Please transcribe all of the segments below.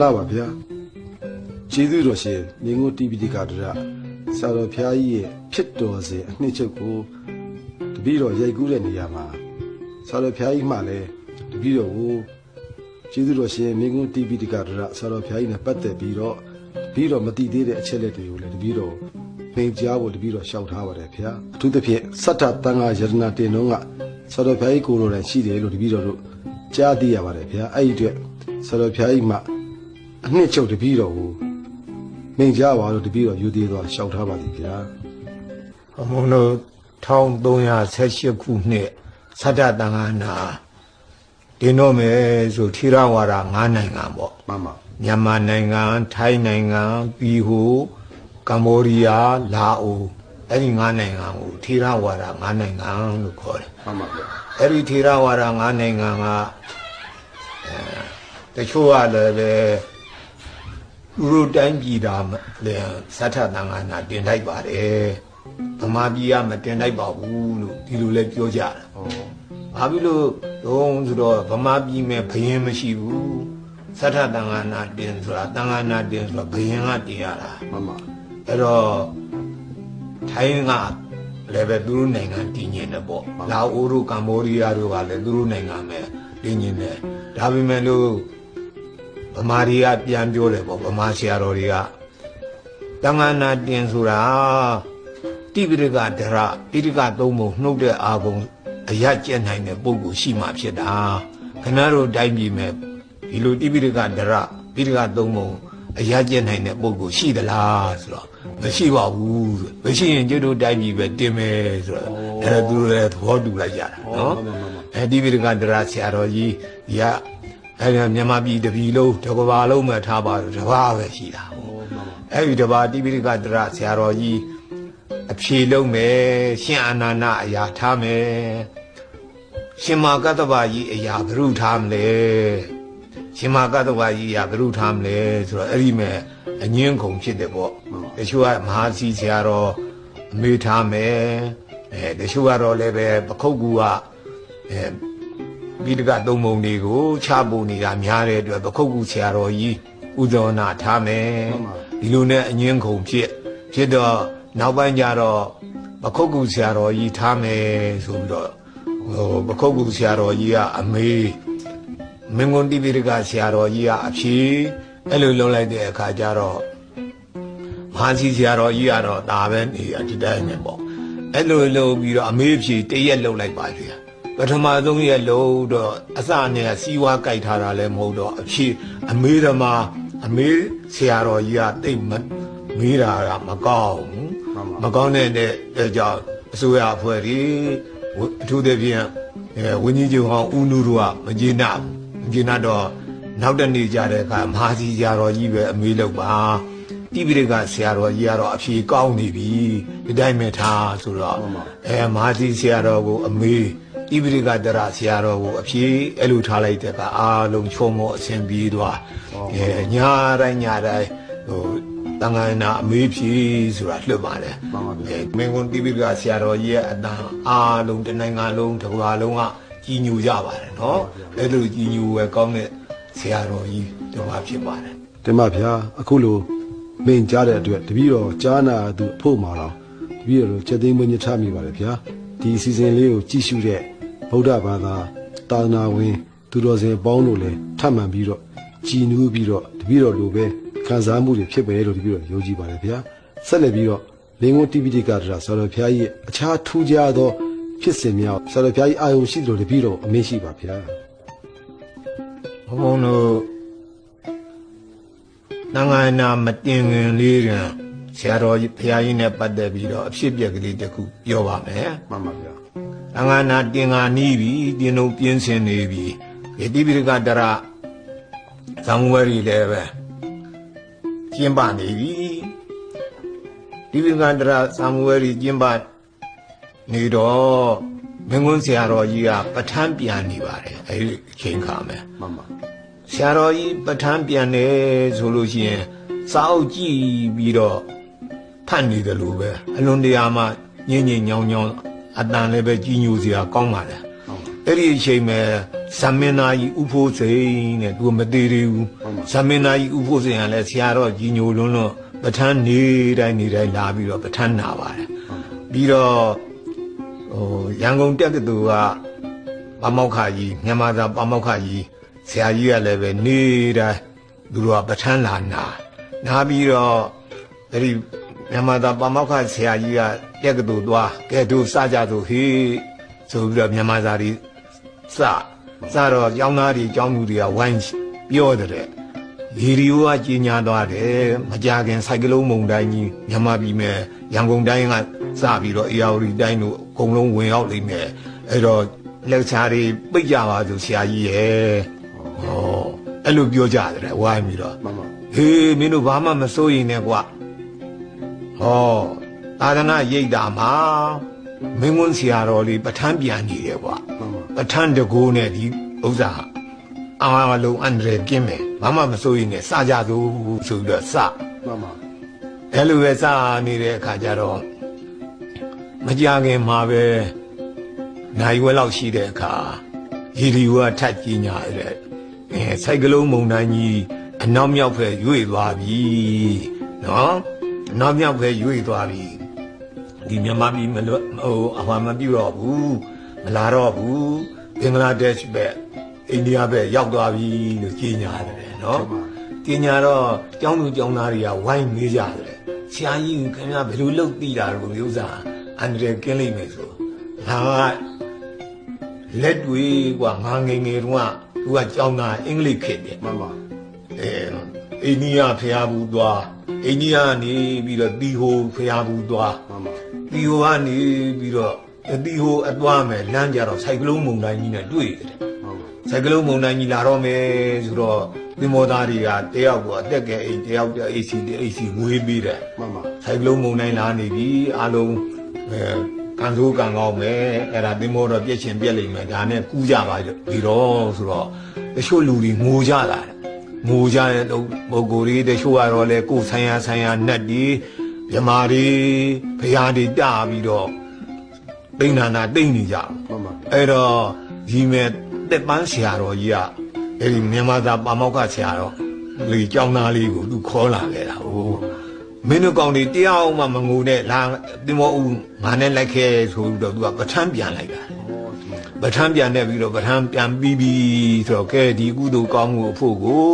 လာပါဗျာကျေးဇူးတော်ရှင်နေငုတိပိဋကဒရဆရာတော်ဖျားကြီးရဲ့ဖြစ်တော်စေအနှစ်ချုပ်ကိုတပည့်တော်ရိုက်ကူးတဲ့နေရာမှာဆရာတော်ဖျားကြီးမှလည်းတပည့်တော်ကိုကျေးဇူးတော်ရှင်နေငုတိပိဋကဒရဆရာတော်ဖျားကြီးနဲ့ပတ်သက်ပြီးတော့တပည့်တော်မတိသေးတဲ့အချက်လက်တွေကိုလည်းတပည့်တော်သင်ကြားဖို့တပည့်တော်ရှောက်ထားပါတယ်ဗျာအထူးသဖြင့်စတ္တတန်ဃာယရနာတင်တော့ကဆရာတော်ဖျားကြီးကိုယ်တော်တိုင်ရှိတယ်လို့တပည့်တော်တို့ကြားသိရပါတယ်ဗျာအဲ့ဒီအတွက်ဆရာတော်ဖျားကြီးမှ အနှစ်ချုပ်တပည့်တော်ကိုမိန်ကြပါလို့တပည့်တော်ယူသေးသွားရှောက်ထားပါလိမ့်ဗျာဘုံဘုံတို့1318ခုနှစ်သတ္တတန်ခါနာတင်တော့မယ်ဆိုထီရဝါဒ9နိုင်ငံပေါ့မှန်ပါမြန်မာနိုင်ငံထိုင်းနိုင်ငံပြီးဟိုကမ္ဘောဒီးယားလာအိုအဲ့ဒီ9နိုင်ငံကိုထီရဝါဒ9နိုင်ငံလို့ခေါ်တယ်မှန်ပါဗျာအဲ့ဒီထေရဝါဒ၅နိုင်ငံကအဲတချို့ကလည်းပဲ သူတို့တိုင်းပြည်တာလည်းသတ္ထသံဃာနာတင်လိုက်ပါတယ်ဗမာပြည်ကမတင်လိုက်ပါဘူးလို့ဒီလိုလဲပြောကြတယ်ဟော။ဘာဖြစ်လို့လုံးဆိုတော့ဗမာပြည်မဲ့ဘယင်မရှိဘူးသတ္ထသံဃာနာတင်ဆိုတာသံဃာနာတင်ဆိုတာဘယင်ကတင်ရတာမှန်ပါအဲ့တော့ထိုင်းကလည်းပဲသူတို့နိုင်ငံတည်ငြိမ်တယ်ပေါ့လာအိုတို့ကမ္ဘောဒီးယားတို့ကလည်းသူတို့နိုင်ငံပဲတည်ငြိမ်တယ်ဒါပေမဲ့လို့ ဗမာတွေကပြန်ပြောတယ်ပေါ့ဗမာဆရာတော်တွေကတန်ခါနာတင်ဆိုတာတိပိဋကဒရပိဋကသုံးပုံနှုတ်တဲ့အာကုံအရကျက်နိုင်တဲ့ပုံကိုရှိမှဖြစ်တာခင်ဗျားတို့တိုင်းပြည်မဲ့ဒီလိုတိပိဋကဒရပိဋကသုံးပုံအရကျက်နိုင်တဲ့ပုံကိုရှိသလားဆိုတော့မရှိပါဘူးဆိုမရှိရင်ကျွတ်တို့တိုင်းပြည်ပဲတင်မယ်ဆိုတော့အဲ့ဒါသူတို့လည်းသဘောတူလိုက်ကြတာနော်မှန်ပါမှန်ပါအဲဒီပိဋကဒရဆရာတော်ကြီးဒီက အဲဒီမြန်မာပြည်တပြည်လုံးတစ်ကမ္ဘာလုံးမှာထားပါတော့တစ်ပါးပဲရှိတာဟုတ်ဟောမှန်ပါအဲ့ဒီတစ်ပါးတိပိဋကဒရဆရာတော်ကြီးအဖြေလုံးမယ်ရှင်အာနန္ဒအရာထားမယ်ရှင်မာကတ္တဗာကြီးအရာဘုရုထားမလဲရှင်မာကတ္တဗာကြီးအရာဘုရုထားမလဲဆိုတော့အဲ့ဒီမဲ့အငင်းခုံဖြစ်တယ်ပေါ့တချို့ကမဟာစီဆရာတော်အမေထားမယ်အဲတချို့ကတော့လည်းပဲပခုတ်ကူကအဲ ပိဋကသုံးပုံတွေကိုချပို့နေတာများတဲ့အတွက်ပခုတ်ကူဆရာတော်ကြီးဥဇောနာထားမယ်ဒီလိုနဲ့အငင်းခုံဖြစ်ဖြစ်တော့နောက်ပိုင်းကျတော့ပခုတ်ကူဆရာတော်ကြီးထားမယ်ဆိုပြီးတော့ဟိုပခုတ်ကူဆရာတော်ကြီးကအမေမင်းကွန်တိပိဋကဆရာတော်ကြီးကအဖြေအဲ့လိုလုပ်လိုက်တဲ့အခါကျတော့မဟာစီဆရာတော်ကြီးကတော့ဒါပဲနေရဒီတိုင်းနဲ့ပေါ့အဲ့လိုလုပ်ပြီးတော့အမေဖြေတရက်လုပ်လိုက်ပါလေ ပထမဆုံးရက်လုံးတော့အစနဲ့စီဝါကြိုက်ထားတာလည်းမဟုတ်တော့အဖြေအမေဓမ္မာအမေဆရာတော်ကြီးကတိတ်မမေးတာကမကောင်းဘူးမှန်ပါမကောင်းတဲ့တဲ့ကြောင့်အစိုးရအဖွဲ့ကြီးဝအထူးသဖြင့်အဲဝင်းကြီးချုပ်ဟောင်းဦးနုတို့ကမကျေနပ်ဘူးမကျေနပ်တော့နောက်တနေ့ကြတဲ့အခါမဟာစီဆရာတော်ကြီးပဲအမေးလောက်ပါတိပိဋကဆရာတော်ကြီးကတော့အဖြေကောင်းနေပြီဒီတိုင်းပဲထားဆိုတော့အဲမဟာစီဆရာတော်ကိုအမေး တိပိဋကတရဆရာတော်ကိုအဖြေအဲ့လိုထားလိုက်တဲ့အခါအားလုံးချုံမောအဆင်ပြေသွားအဲညာတိုင်းညာတိုင်းဟိုတန်ခါနာအမေးဖြေဆိုတာလွတ်ပါတယ်မှန်ပါဗျာအဲမင်းကွန်တိပိကဆရာတော်ကြီးရဲ့အတန်အားလုံးတစ်နိုင်ငံလုံးတစ်ကမ္ဘာလုံးကကြီးညိုကြပါတယ်နော်အဲ့လိုကြီးညိုဝယ်ကောင်းတဲ့ဆရာတော်ကြီးတော်မှာဖြစ်ပါတယ်တင်ပါဗျာအခုလိုမိန်ကြားတဲ့အတွက်တပည့်တော်ကြားနာသူအဖို့မှာတော့တပည့်တော်တို့ချက်သိမ်းမွေးညထားမိပါတယ်ဗျာဒီအစီအစဉ်လေးကိုကြည့်ရှုတဲ့ ဗုဒ္ဓဘာသာသာသနာဝင် သူတော်စင်ပေါင်းတို့လည်းထပ်မံပြီးတော့ကြည်နူးပြီးတော့တပည့်တော်လိုပဲခံစားမှုတွေဖြစ်ပဲလို့တပည့်တော်ယုံကြည်ပါတယ်ဗျာဆက်လက်ပြီးတော့လင်္ဂုတိပိဋကဒရာဆရာတော်ဘုရားကြီးရဲ့အခြားထူးခြားသော ဖြစ်စဉ်များဆရာတော်ဘုရားကြီးအာယုံရှိတယ်လို့တပည့်တော်အမင်းရှိပါဗျာဘုံဘုံတို့နိုင်ငံနာမတင်ငင်လေးရင်ဆရာတော်ကြီးဘုရားကြီးနဲ့ပတ်သက်ပြီးတော့အဖြစ်အပျက်ကလေးတစ်ခုပြောပါမယ်မှန်ပါဗျာ အင်္ဂါနာတင်္ဂါနီးပြီတင်တို့ပြင်းစင်နေပြီဒီတိပိဋကတရသံဝဲရီလည်းပဲကျင်းပနေပြီတိပိဋကတရသံဝဲရီကျင်းပနေတော့မင်းကွန်းဆရာတော်ကြီးကပဋ္ဌာန်းပြန်နေပါတယ်အဲဒီအချိန်ခါမယ်မှန်ပါဆရာတော်ကြီးပဋ္ဌာန်းပြန်တယ်ဆိုလို့ရှိရင်စာအုပ်ကြည့်ပြီးတော့ဖတ်နေတယ်လို့ပဲအလွန်တရာမှညင်ညင်ညောင်းညောင်း အတန်လည်းပဲကြီးညိုစရာကောင်းပါလေဟုတ်အဲ့ဒီအချိန်မဲ့ဇမင်းသားကြီးဥဖိုးစိန်တဲ့သူကမသေးသေးဘူးမှန်ဇမင်းသားကြီးဥပုသ်ရင်ကလည်းဆရာတော်ကြီးညိုလွန်းလွန်းပဋ္ဌာန်းနေတိုင်းနေတိုင်းလာပြီးတော့ပဋ္ဌာန်းနာပါတယ်ပြီးတော့ဟိုရန်ကုန်တက္ကသိုလ်ကပမောက္ခကြီးမြန်မာသာပမောက္ခကြီးဆရာကြီးကလည်းပဲနေတိုင်းသူတို့ကပဋ္ဌာန်းလာနာနာပြီးတော့အဲ့ဒီ မြန်မာသာပမောက္ခဆရာကြီးကတက္ကသိုလ်သွားကဲတို့စကြသို့ဟေးဆိုပြီးတော့မြန်မာသာကြီးစစတော့ကျောင်းသားတွေကျောင်းသူတွေကဝိုင်းပြောတဲ့ရေဒီယိုကကြီးညာသွားတယ်မကြခင်စိုက်ကလုံးမုံတိုင်းကြီးမြန်မာပြည်မဲ့ရန်ကုန်တိုင်းကစပြီးတော့အေယာဝတီတိုင်းတို့အကုန်လုံးဝင်ရောက်လိမ့်မယ်အဲ့တော့လက်ချာတွေပိတ်ကြပါစို့ဆရာကြီးရဲ့ဟောအဲ့လိုပြောကြတယ်ဝိုင်းပြီးတော့မှန်ပါဟေးမင်းတို့ဘာမှမစိုးရင်နဲ့ကွာ ဟောသာသနာရိပ်တာမှာမင်းဝန်ဆရာတော်လေးပဋ္ဌာန်းပြန်နေတယ်ကွာမှန်ပါပဋ္ဌာန်းတကူနဲ့ဒီဥစ္စာအားလုံးအန္တရာယ်ကင်းမယ်ဘာမှမစိုးရင်နဲ့စကြသို့ဆိုပြီးတော့စမှန်ပါအဲ့လိုပဲစနေတဲ့အခါကျတော့မကြခင်မှာပဲနိုင်ဝဲလောက်ရှိတဲ့အခါရီဒီဝါထတ်ကြီးညာတဲ့အဲစိုက်ကလုံးမုံတိုင်းကြီးအနောက်မြောက်ဖက်ရွေ့သွားပြီနော်အ နောက်မြောက်ဖက်ရွေ့သွားပြီဒီမြန်မာပြည်မလို့ဟိုအဟွာမပြုတ်တော့ဘူးမလာတော့ဘူးဘင်္ဂလားဒေ့ရှ်ဘက်အိန္ဒိယဘက်ရောက်သွားပြီလို့ကြီးညာတယ်နော်ပညာတော့ကျောင်းသူကျောင်းသားတွေကဝိုင်းမေးကြတယ်ဆရာကြီးကခင်ဗျာဘယ်လိုလုပ်သိတာလို့မျိုးစားအန်ဒရယ်ကင်းလိမ့်မယ်ဆိုငါကလက်တွေကငါငယ်ငယ်တုန်းကသူကကျောင်းသားအင်္ဂလိပ်ခေတ်ပြမှန်ပါအဲ အိန္ဒိယဖျားဘူးသွားအိန္ဒိယကနေပြီးတော့တီဟိုဖျားဘူးသွားမှန်ပါတီဟိုကနေပြီးတော့တီဟိုအသွားမယ်လမ်းကြတော့စိုက်ကလုံးမုန်တိုင်းကြီးနဲ့တွေ့တယ်ဟုတ်ပါစကလုံးမုံတိုင်းကြီးလာတော့မယ်ဆိုတော့သင်္ဘောသားတွေကတယောက်ကအသက်ကဲအိမ်တယောက်တအိတ်စီတအိတ်စီငွေးပြီးတယ်မှန်ပါစကလုံးမုံတိုင်းလာနေပြီအလုံးအဲကန်ဆိုးကန်ကောင်းမယ်အဲ့ဒါသင်္ဘောတော့ပြက်ချင်ပြက်လိမ့်မယ်ဒါနဲ့ကူးကြပါပြီတော့ဆိုတော့တချို့လူတွေငိုကြလာတယ် ငိုကြတဲ့ပုဂ္ဂိုလ်တွေတချို့ကတော့လေကိုယ်ဆိုင်ရာဆိုင်ရာနတ်တွေမြမာတွေဖရာတွေတာပြီးတော့တိဏ္ဍာနာတိတ်နေကြတယ်မှန်ပါအဲ့တော့ဒီမဲ့တက်ပန်းဆရာတော်ကြီးကအဲ့ဒီမြန်မာသားပါမောက္ခဆရာတော်လေကြောင်းသားလေးကိုသူခေါ်လာခဲ့တာဟိုမင်းတို့ကောင်တွေတရားအောင်မှမငုံနဲ့လာတင်မောဦးငါနဲ့လိုက်ခဲ့ဆိုပြီးတော့သူကပဋ္ဌာန်းပြန်လိုက်တာဟောဒီမှာ ပဋ္ဌာန်းပြန်တဲ့ပြီးတော့ပဋ္ဌာန်းပြန်ပြီးပြီဆိုတော့ကဲဒီကုသိုလ်ကောင်းမှုအဖို့ကို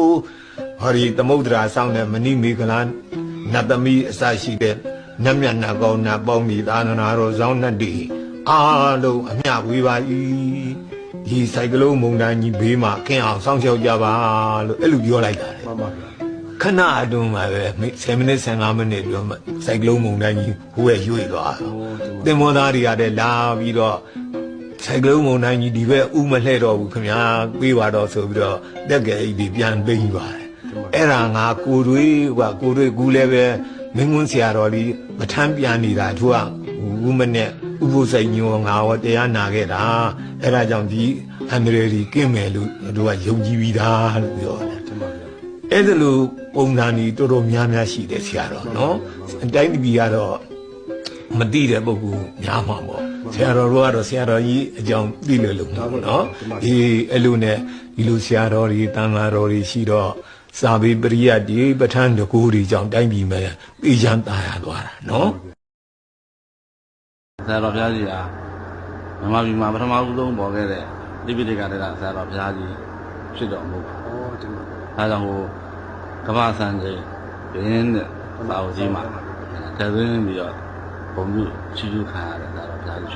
ဟောဒီသမုဒ္ဒရာဆောင်တဲ့မဏိမေခလာနတ်သမီးအစရှိတဲ့နတ်မြတ်နတ်ကောင်းနတ်ပေါင်းဒီသာသနာတော်ဇောင်းနတ်တွေအားလုံးအမျှဝေပါ၏ဒီစိုက်ကလုံးမုံတိုင်းကြီးဘေးမှာခင်းအောင်စောင့်ရှောက်ကြပါလို့အဲ့လိုပြောလိုက်တာလေမှန်ပါဗျာခဏအတွင်းမှာပဲ10မိနစ်15မိနစ်ပြောမှစိုက်ကလုံးမုံတိုင်းကြီးဟိုရဲ့ရွေ့သွားတာဟောဒီမှာတင်မောသားတွေကလည်းလာပြီးတော့ ဆိုင်ကလုံးမုံတိုင်းကြီးဒီဘက်ဥမလှဲ့တော့ဘူးခင်ဗျာပြေးပါတော့ဆိုပြီးတော့တက်ကဲအိတ်ဒီပြန်သိမ်းပါတယ်အဲ့ဒါငါကိုတွေးကကိုတွေးကူလည်းပဲမင်းကွန်းဆရာတော်ကြီးမထမ်းပြန်နေတာသူကဥမနဲ့ဥပုစိန်ညောငါရောတရားနာခဲ့တာအဲ့ဒါကြောင့်ဒီအန္တရာယ်ကြီးကင်းမယ်လို့သူကယုံကြည်ပြီးသားလို့ပြောတယ်တင်ပါဗျာအဲ့ဒါလိုပုံစံကြီးတော်တော်များများရှိတယ်ဆရာတော်နော်အတိုင်းတစ်ပြည်ကတော့မသိတဲ့ပုဂ္ဂိုလ်များမှာပေါ့ ဆရာတော်တို့ကတော့ဆရာတော်ကြီးအကြောင်းသိလို့လို့နော်ဒီအဲ့လိုနဲ့ဒီလိုဆရာတော်ကြီးတန်ဃာတော်ကြီးရှိတော့စာပေပရိယတ်ဒီပဋ္ဌာန်းတကူတွေကြောင့်တိုင်းပြည်မှာပြေးချမ်းသာရသွားတာနော်ဆရာတော်ဘုရားကြီးဟာမြန်မာပြည်မှာပထမဦးဆုံးပေါ်ခဲ့တဲ့တိပိဋကတဲ့ကဆရာတော်ဘုရားကြီးဖြစ်တော်မူပါဟောဒီမှာအဲဒါကြောင့်ဟိုကမ္ဘာစံကြီးဘင်းတဲ့စာအုပ်ကြီးမှာတည်သွင်းပြီးတော့ဘုံပြုချီးကျူးခံရတဲ့ ဆ